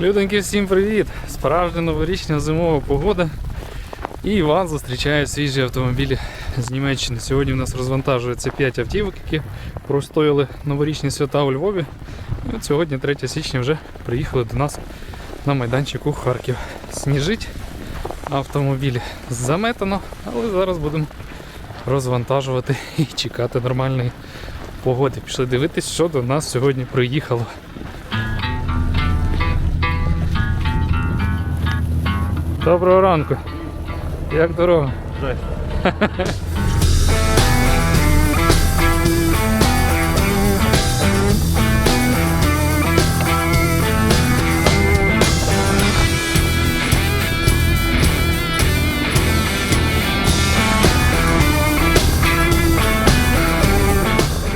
Людоньки, всім привіт! Справжня новорічна зимова погода. І Іван зустрічає свіжі автомобілі з Німеччини. Сьогодні у нас розвантажується 5 автівок, які простояли новорічні свята у Львові. І от сьогодні, 3 січня, вже приїхали до нас на майданчик у Харків. Сніжить автомобілі заметано, але зараз будемо розвантажувати і чекати нормальної погоди. Пішли дивитись, що до нас сьогодні приїхало. Доброго ранку. Як дорога?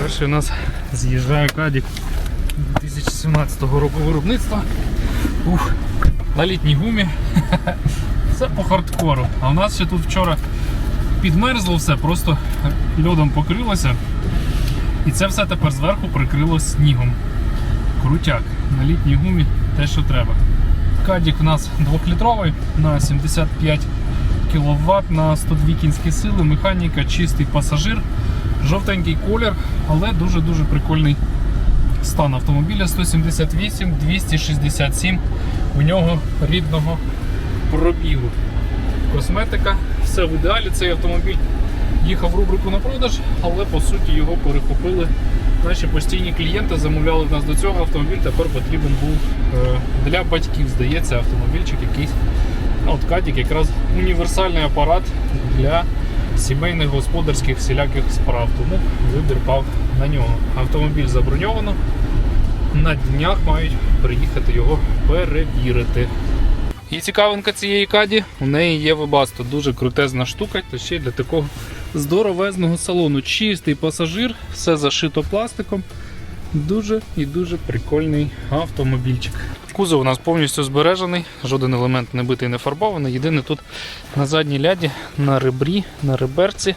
Перший у нас з'їжджає кадік 2017 року виробництва. Ух, на літній гумі. Це по хардкору. А у нас ще тут вчора підмерзло все, просто льодом покрилося. І це все тепер зверху прикрило снігом. Крутяк. На літній гумі те, що треба. Кадік у нас 2-літровий на 75 кВт на 102 кінські сили, механіка, чистий пасажир, жовтенький колір, але дуже-дуже прикольний стан автомобіля 178 267 у нього рідного пробігу. Косметика, все в ідеалі. Цей автомобіль їхав в рубрику на продаж, але по суті його перехопили. Наші постійні клієнти замовляли в нас до цього автомобіль. Тепер потрібен був е, для батьків, здається, автомобільчик якийсь. От Кадік якраз універсальний апарат для сімейних господарських всіляких справ. Тому вибір пав на нього. Автомобіль заброньовано. На днях мають приїхати його перевірити. І цікавинка цієї каді, у неї є вебасто, дуже крутезна штука, то ще й для такого здоровезного салону. Чистий пасажир, все зашито пластиком. Дуже і дуже прикольний автомобільчик. Кузов у нас повністю збережений, жоден елемент не битий, не фарбований. Єдине тут на задній ляді, на ребрі, на реберці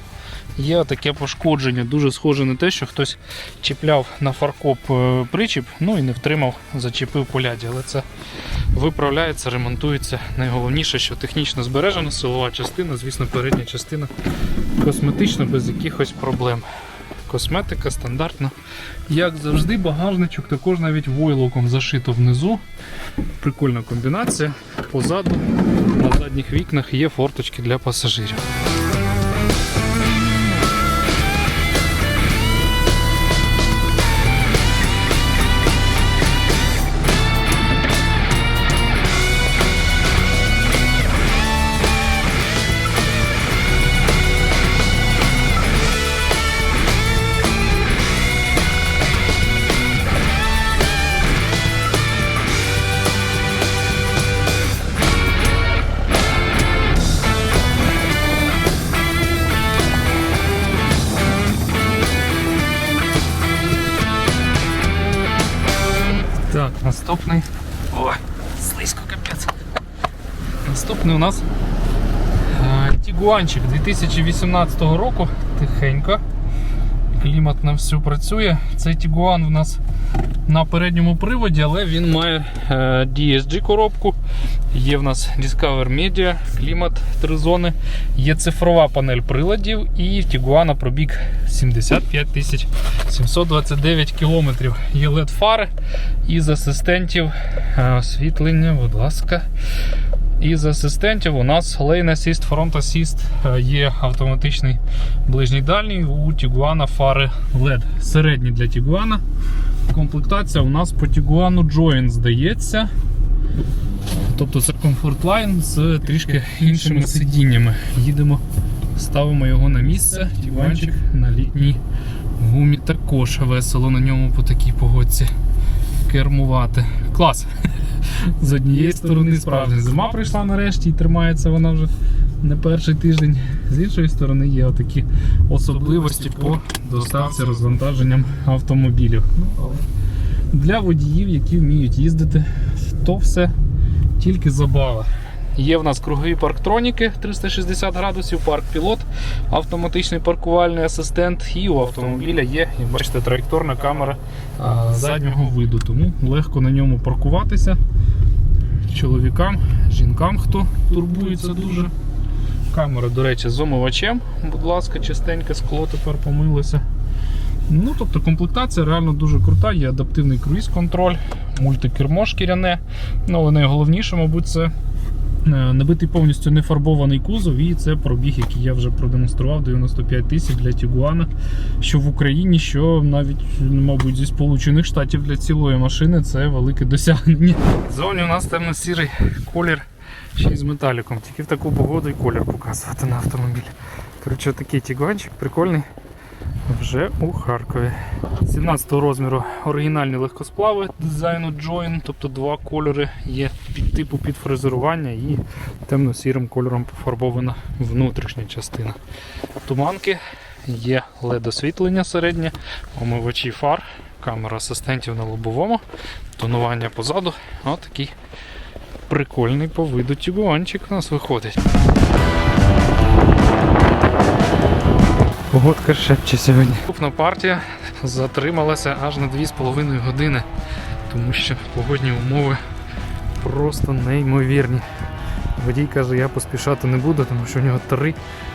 є таке пошкодження. Дуже схоже на те, що хтось чіпляв на фаркоп е, причіп, ну і не втримав, зачепив по ляді. Але це виправляється, ремонтується. Найголовніше, що технічно збережена силова частина, звісно, передня частина косметична, без якихось проблем. Косметика стандартна. Як завжди, багажничок також навіть войлоком зашито внизу. Прикольна комбінація. Позаду на задніх вікнах є форточки для пасажирів. Так, наступний. Ой, слизько капець. Наступний у нас е, Тігуанчик 2018 року. Тихенько. Клімат на всю працює. Цей Тігуан у нас на передньому приводі, але він має е, DSG коробку. Є в нас Discover Media, клімат 3 зони, є цифрова панель приладів і Тігуана пробіг 75 тисяч 729 кілометрів. Є LED фари із асистентів е, освітлення, будь ласка. Із асистентів у нас Lane Assist, Front Assist, е, є автоматичний ближній дальній, у Тігуана фари LED. Середні для Тігуана. Комплектація у нас по Тігуану Joint здається. Тобто це Comfortline з трішки іншими сидіннями. Їдемо, ставимо його на місце. Тігуанчик на літній гумі також весело на ньому по такій погодці кермувати. Клас! З однієї сторони справжня зима прийшла нарешті і тримається вона вже не перший тиждень. З іншої сторони є отакі особливості по доставці розвантаженням автомобілів. Ну, Для водіїв, які вміють їздити, то все тільки забава. Є в нас кругові парктроніки 360 градусів, парк пілот, автоматичний паркувальний асистент, і у автомобіля є, як бачите, траєкторна камера заднього виду, тому легко на ньому паркуватися. чоловікам, жінкам, хто турбується дуже. Камера, до речі, з омивачем. Будь ласка, чистеньке скло тепер помилося. Ну, тобто комплектація реально дуже крута, є адаптивний круїз-контроль, мультикермо шкіряне. Ну, але найголовніше, мабуть, це е, набитий повністю нефарбований кузов, і це пробіг, який я вже продемонстрував 95 тисяч для Тігуана, що в Україні, що навіть, мабуть, зі Сполучених Штатів для цілої машини це велике досягнення. Зовні у нас темно-сірий колір ще й з металіком. Тільки в таку погоду і колір показувати на автомобіль. Коротше, такий тігуанчик прикольний. Вже у Харкові. 17 розміру оригінальні легкосплави дизайну Join, тобто два кольори є під типу під фрезерування і темно-сірим кольором пофарбована внутрішня частина. Туманки, є LED освітлення середнє, омивачі фар, камера асистентів на лобовому, тонування позаду. Отакий прикольний по виду тюгуанчик у нас виходить. Погодка шепче сьогодні. Наступна партія затрималася аж на 2,5 години, тому що погодні умови просто неймовірні. Водій каже, я поспішати не буду, тому що у нього три,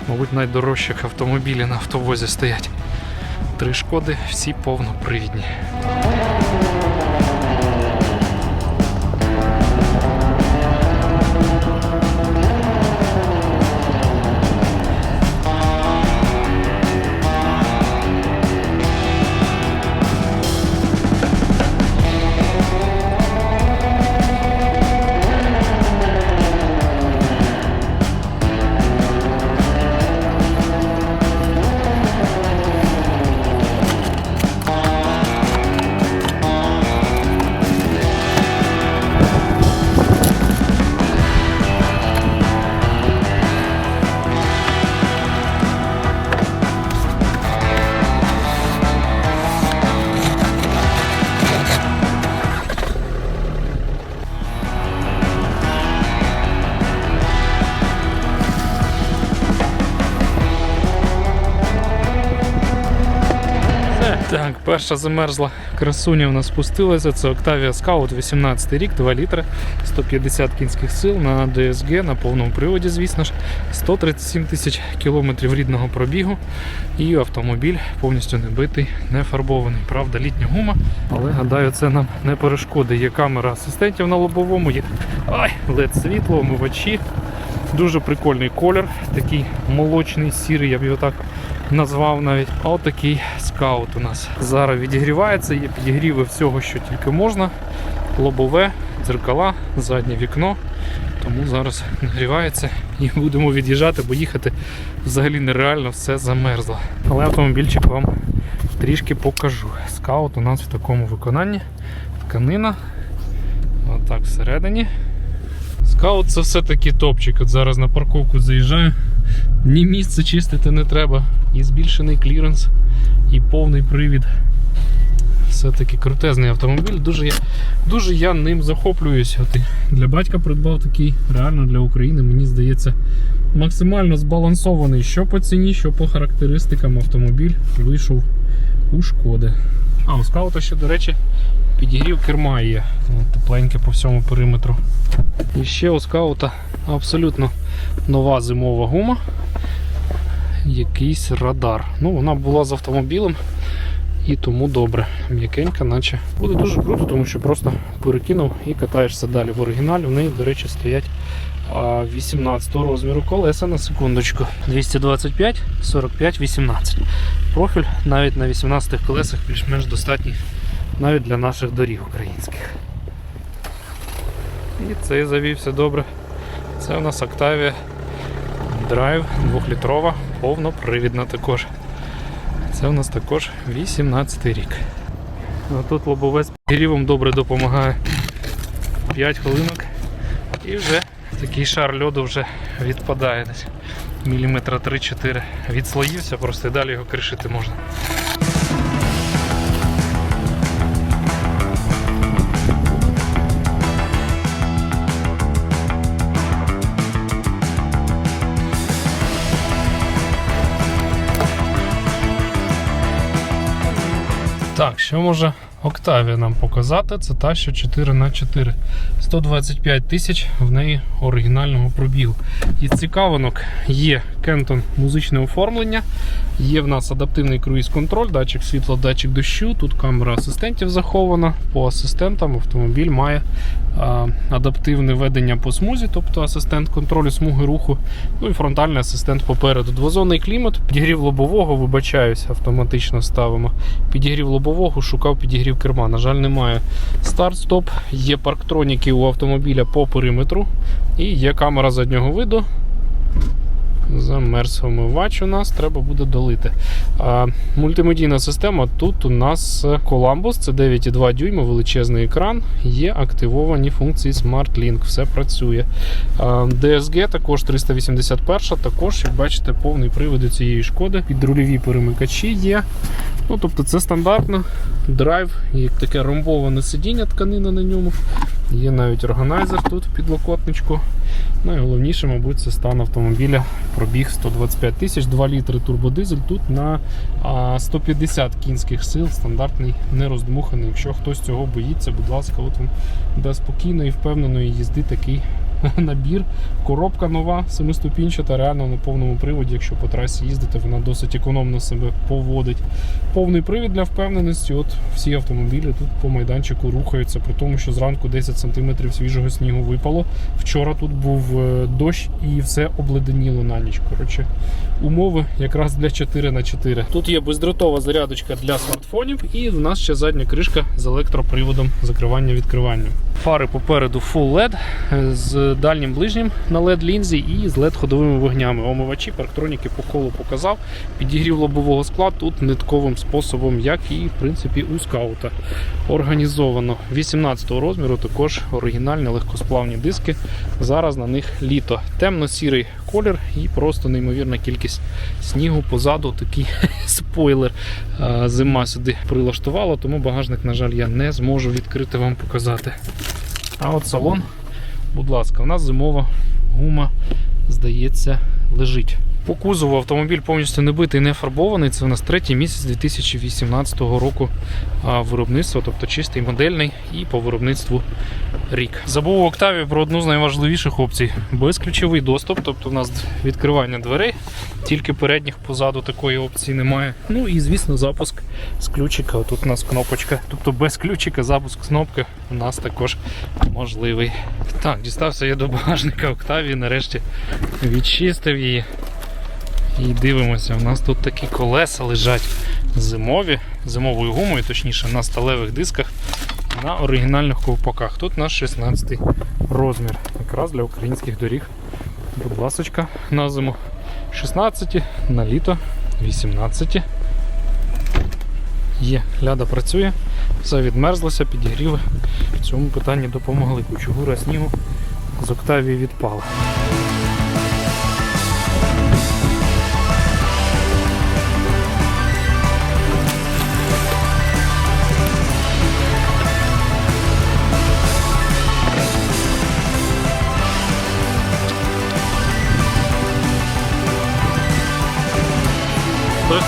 мабуть, найдорожчих автомобілі на автовозі стоять. Три шкоди, всі повнопривідні. Перша замерзла красуня у нас спустилася. Це Octavia Scout 18 рік, 2 літри, 150 кінських сил на DSG, на повному приводі, звісно ж, 137 тисяч кілометрів рідного пробігу. І автомобіль повністю не битий, не фарбований. Правда, літня гума, але гадаю, це нам не перешкоди. Є камера асистентів на лобовому, є ай, LED світло, омивачі. Дуже прикольний колір, такий молочний, сірий, я б його так назвав навіть. А от такий скаут у нас. Зараз відігрівається, є підігріви всього, що тільки можна. Лобове, дзеркала, заднє вікно. Тому зараз нагрівається і будемо від'їжджати, бо їхати взагалі нереально все замерзло. Але автомобільчик вам трішки покажу. Скаут у нас в такому виконанні. Тканина. Отак всередині. Скаут це все-таки топчик. От зараз на парковку заїжджаю. Ні місце чистити не треба. І збільшений кліренс, і повний привід. Все-таки крутезний автомобіль. Дуже я, дуже я ним захоплююсь. От для батька придбав такий реально для України, мені здається, максимально збалансований що по ціні, що по характеристикам автомобіль вийшов у шкоди. А, у скаута ще, до речі, підігрів керма є. Тепленьке по всьому периметру. І ще у скаута абсолютно нова зимова гума. Якийсь радар. Ну, вона була з автомобілем і тому добре. М'якенька, наче буде дуже круто, тому що просто перекинув і катаєшся далі. В оригіналі в неї, до речі, стоять 18 розміру колеса на секундочку. 225, 45, 18. Профіль навіть на 18 колесах більш-менш достатній навіть для наших доріг українських. І цей завівся добре. Це у нас Octavia Drive 2-літрова, повнопривідна також. Це у нас також 18 рік. А тут лобове з підігрівом добре допомагає. 5 хвилинок і вже такий шар льоду вже відпадає десь. Міліметра 3-4 відслоївся, просто і далі його кришити можна. Так, що може Octavia нам показати? Це та, що 4х4 125 тисяч в неї оригінального пробігу. І цікавинок є Кентон музичне оформлення, є в нас адаптивний круїз-контроль, датчик світла, датчик дощу. Тут камера асистентів захована. По асистентам автомобіль має а, адаптивне ведення по смузі, тобто асистент контролю смуги руху. Ну і фронтальний асистент попереду. Двозонний клімат, підігрів лобового, вибачаюсь, автоматично ставимо. Підігрів лобового, шукав підігрів керма. На жаль, немає старт-стоп, є парктроніки у автомобіля по периметру і є камера заднього виду. Замерз омивач у нас, треба буде долити. А, мультимедійна система. Тут у нас Columbus, це 9,2 дюйма, величезний екран. Є активовані функції Smart Link, все працює. А, DSG також 381, також, як бачите, повний привід у цієї шкоди. Підрульові перемикачі є. Ну, тобто це стандартно. Драйв, як таке ромбоване сидіння, тканина на ньому. Є навіть органайзер тут в підлокотничку. Найголовніше, мабуть, це стан автомобіля. Пробіг 125 тисяч, 2 літри турбодизель. Тут на 150 кінських сил, стандартний, не роздмуханий. Якщо хтось цього боїться, будь ласка, от вам для спокійної, впевненої їзди такий набір. Коробка нова, семиступінчата, реально на повному приводі. Якщо по трасі їздити, вона досить економно себе поводить. Повний привід для впевненості. От всі автомобілі тут по майданчику рухаються, при тому, що зранку 10 см свіжого снігу випало. Вчора тут був е, дощ і все обледеніло на ніч. Коротше, умови якраз для 4 на 4 Тут є бездротова зарядочка для смартфонів, і в нас ще задня кришка з електроприводом закривання-відкривання. Фари попереду Full LED е, дальнім ближнім на LED лінзі і з LED ходовими вогнями. Омивачі, парктроніки по колу показав. Підігрів лобового скла тут нитковим способом, як і в принципі у скаута. Організовано 18-го розміру, також оригінальні легкосплавні диски. Зараз на них літо. Темно-сірий колір і просто неймовірна кількість снігу позаду. Такий спойлер. Зима сюди прилаштувала, тому багажник, на жаль, я не зможу відкрити вам показати. А от салон, будь ласка, у нас зимова гума, здається, лежить. По кузову автомобіль повністю не битий, не фарбований. Це у нас третій місяць 2018 року виробництва, тобто чистий модельний і по виробництву рік. Забув у Октаві про одну з найважливіших опцій: безключовий доступ, тобто у нас відкривання дверей, тільки передніх позаду такої опції немає. Ну і звісно, запуск з ключика. Тут у нас кнопочка. Тобто без ключика запуск кнопки у нас також можливий. Так, дістався я до багажника Октавії, нарешті відчистив її. І дивимося, у нас тут такі колеса лежать зимові, зимовою гумою, точніше, на сталевих дисках на оригінальних ковпаках. Тут у нас 16 розмір, якраз для українських доріг. Будь ласочка, на зиму 16, на літо 18. Є, ляда працює, все відмерзлося, підігріви. В цьому питанні допомогли. Кучугура снігу з Октавії відпала.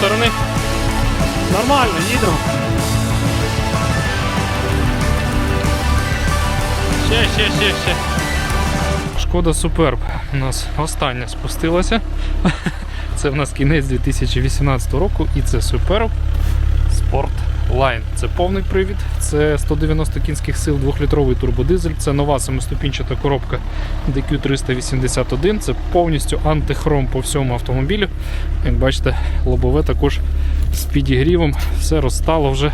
Сторони. Нормально, їдемо. Ще, ще, ще, ще. Шкода Суперб у нас остання спустилася. Це в нас кінець 2018 року і це Суперб Sport Line. Це повний привід, це 190 кінських сил, 2-літровий турбодизель, це нова семиступінчата коробка DQ381, це повністю антихром по всьому автомобілю. Як бачите, лобове також з підігрівом, все розстало вже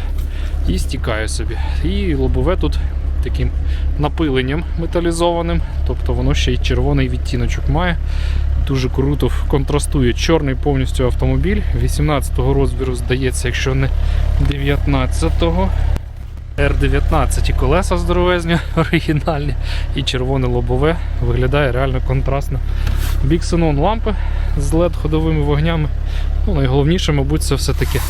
і стікає собі. І лобове тут таким напиленням металізованим, тобто воно ще й червоний відтіночок має. Дуже круто контрастує чорний повністю автомобіль. 18-го розміру, здається, якщо не 19-го. R19 і колеса здоровезні, оригінальні і червоне лобове виглядає реально контрастно. Біксенон лампи з LED ходовими вогнями. Ну, найголовніше, мабуть, це все-таки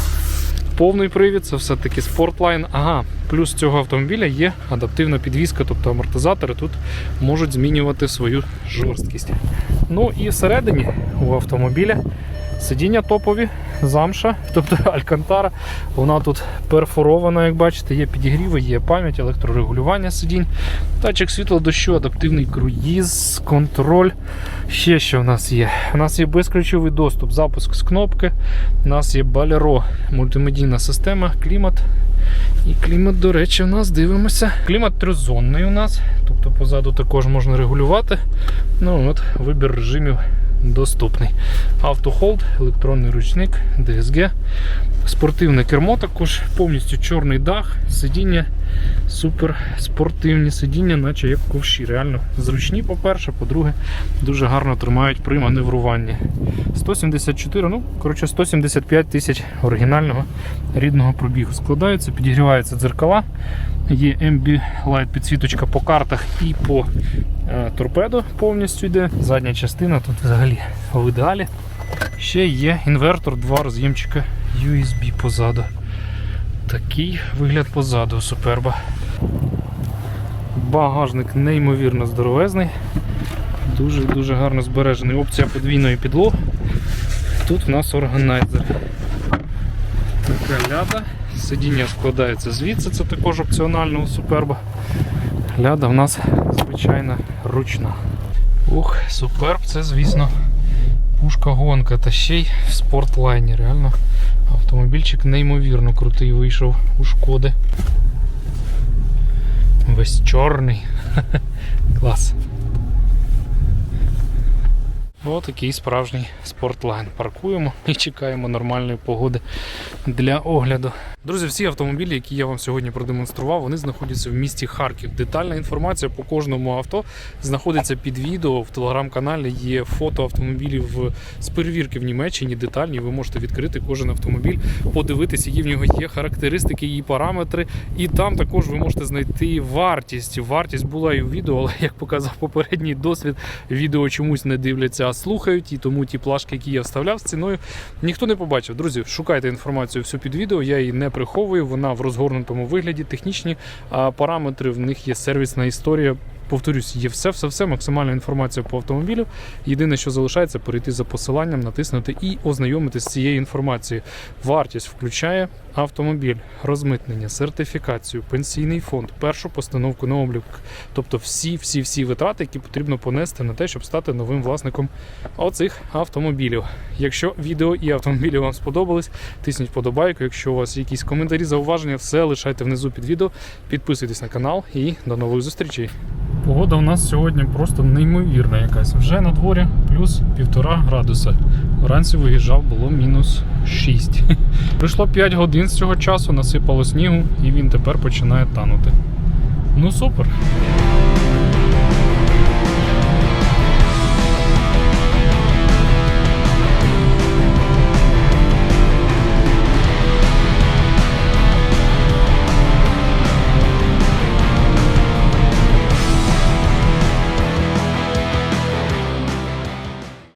повний привід, це все-таки спортлайн. Ага, плюс цього автомобіля є адаптивна підвізка, тобто амортизатори тут можуть змінювати свою жорсткість. Ну і всередині у автомобіля Сидіння топові, замша, тобто алькантара. Вона тут перфорована, як бачите, є підігріви, є пам'ять, електрорегулювання сидінь, датчик світла дощу, адаптивний круїз, контроль. Ще що в нас є? У нас є безключовий доступ, запуск з кнопки. У нас є Балеро, мультимедійна система, клімат. І клімат, до речі, у нас дивимося. Клімат трьохзонний у нас, тобто позаду також можна регулювати. Ну от Вибір режимів доступний. Автохолд, електронний ручник, DSG, спортивне кермо, також повністю чорний дах, сидіння, супер спортивні сидіння, наче як ковші. Реально зручні, по-перше, по-друге, дуже гарно тримають при маневруванні. 174, ну, коротше, 175 тисяч оригінального рідного пробігу. Складаються, підігріваються дзеркала. Є MB Light підсвіточка по картах і по е, торпедо повністю йде. Задня частина тут взагалі в ідеалі. Ще є інвертор, два роз'ємчика USB позаду. Такий вигляд позаду суперба. Багажник неймовірно здоровезний. Дуже-дуже гарно збережений. Опція подвійної підлоги. Тут в нас органайзер. Така ляда. Сидіння складається звідси, це також опціонально у суперба. Ляда в нас звичайна ручна. Ух, суперб, це, звісно, пушка гонка та ще й в спортлайні. Реально автомобільчик неймовірно крутий вийшов у шкоди. Весь чорний. Клас. Ось такий справжній спортлайн. Паркуємо і чекаємо нормальної погоди для огляду. Друзі, всі автомобілі, які я вам сьогодні продемонстрував, вони знаходяться в місті Харків. Детальна інформація по кожному авто знаходиться під відео. В телеграм-каналі є фото автомобілів з перевірки в Німеччині. Детальні. Ви можете відкрити кожен автомобіль, подивитися, які в нього є характеристики і параметри. І там також ви можете знайти вартість. Вартість була і в відео, але як показав попередній досвід, відео чомусь не дивляться, слухають. І тому ті плашки, які я вставляв з ціною, ніхто не побачив. Друзі, шукайте інформацію всю під відео. Я її не приховую. Вона в розгорнутому вигляді. Технічні параметри, в них є сервісна історія. Повторюсь, є все, все, все, максимальна інформація по автомобілю. Єдине, що залишається, перейти за посиланням, натиснути і ознайомитися з цією інформацією. Вартість включає автомобіль, розмитнення, сертифікацію, пенсійний фонд, першу постановку на облік. Тобто всі, всі, всі витрати, які потрібно понести на те, щоб стати новим власником оцих автомобілів. Якщо відео і автомобілі вам сподобались, тисніть подобайку. Якщо у вас якісь коментарі, зауваження, все лишайте внизу під відео. Підписуйтесь на канал і до нових зустрічей. Погода у нас сьогодні просто неймовірна якась. Вже на дворі плюс півтора градуса. Вранці виїжджав, було мінус 6. Пройшло 5 годин з цього часу, насипало снігу і він тепер починає танути. Ну супер.